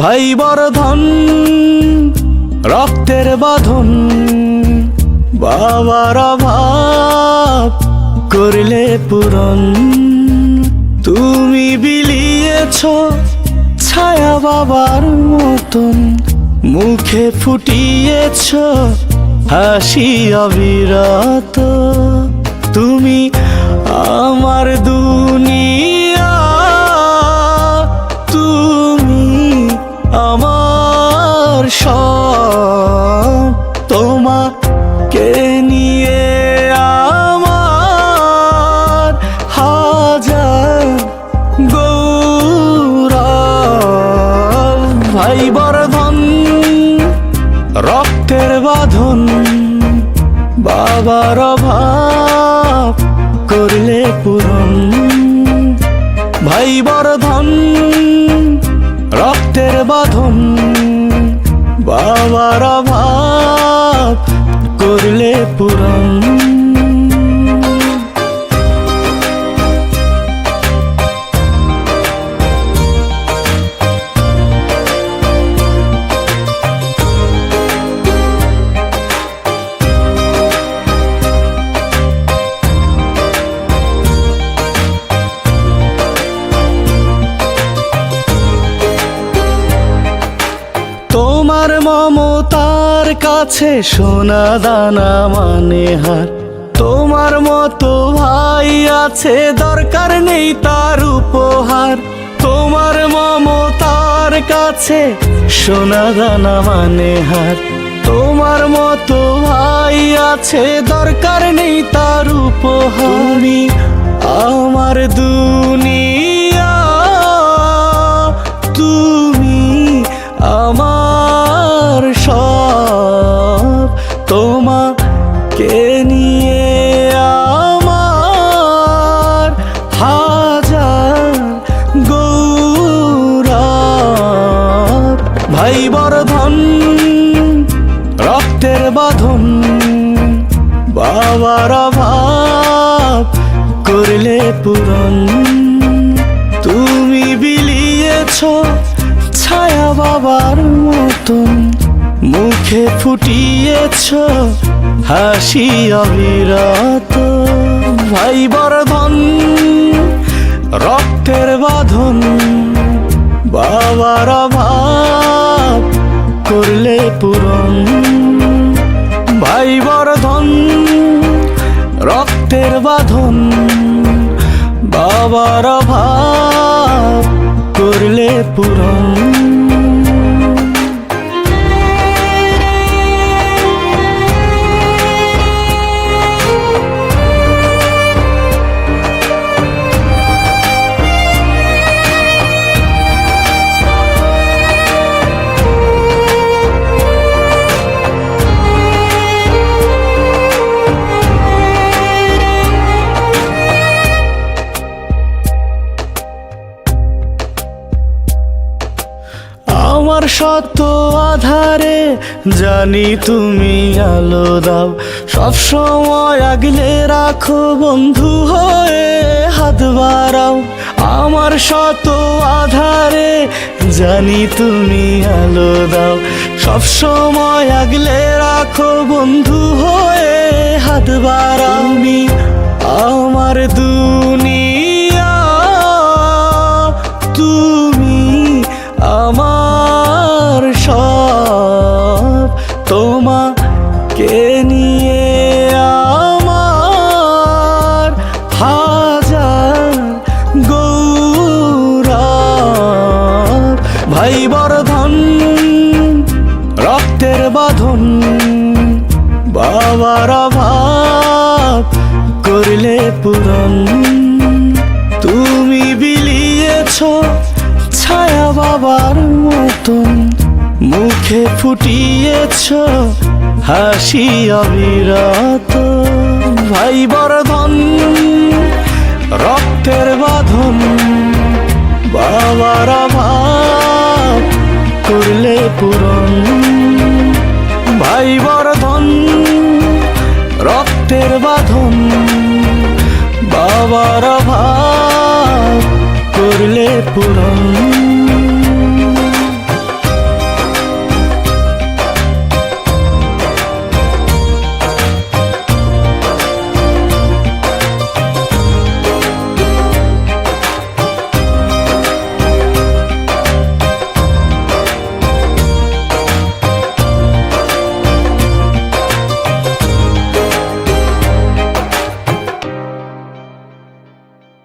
ভাই বর্ধন রক্তের বাঁধন, বাবার অভাব করলে পূরণ। তুমি বিলিয়েছ ছায়া বাবার মতন, মুখে ফুটিয়েছ হাসি অবিরত। তুমি আমার দুনিয়া ভাই বর্ধন রক্তের বাঁধন, বাবার অভাব করলে পূরণ। ভাই বর্ধন রক্তের বাঁধন, বাবার অভাব করলে পূরণ। মমতার কাছে সোনা দানা মানে হার। তোমার মতো ভাই আছে, দরকার নেই তার উপহার। তোমার মমতার কাছে সোনা দানা মানে হার। তোমার মতো ভাই আছে, দরকার নেই তার উপহার। আমার দুনিয়া রক্তের বাঁধন। বাবার অভাব করলে পূরণ। তুমি বিলিয়েছ ছায়া বাবার মতন। মুখে ফুটিয়েছ হাসি অবিরত। ভাই বর্ধন রক্তের বাঁধন। বাবার অভাব করলে পূরণ। ভাই বর্ধন রক্তের বাঁধন বাবার অভাব করলে পূরণ। আমার শত আধারে জানি তুমি আলো দাও। সব সময় আগলে রাখো বন্ধু হয়ে হাত বাড়াও। আমার শত আধারে জানি তুমি আলো দাও। সব সময় আগলে রাখো বন্ধু হয়ে হাত বাড়াও। আমার দুনিয়া বাবার অভাব করলে পূরণ। তুমি বিলিয়েছ ছায়া বাবার মতন, মুখে ফুটিয়েছ হাসি অবিরত। ভাই বর্ধন, রক্তের বাঁধন, বাবার অভাব করলে পূরণ। ভাই বর্ধন রক্তের বাঁধন বাবার অভাব করলে পূরণ।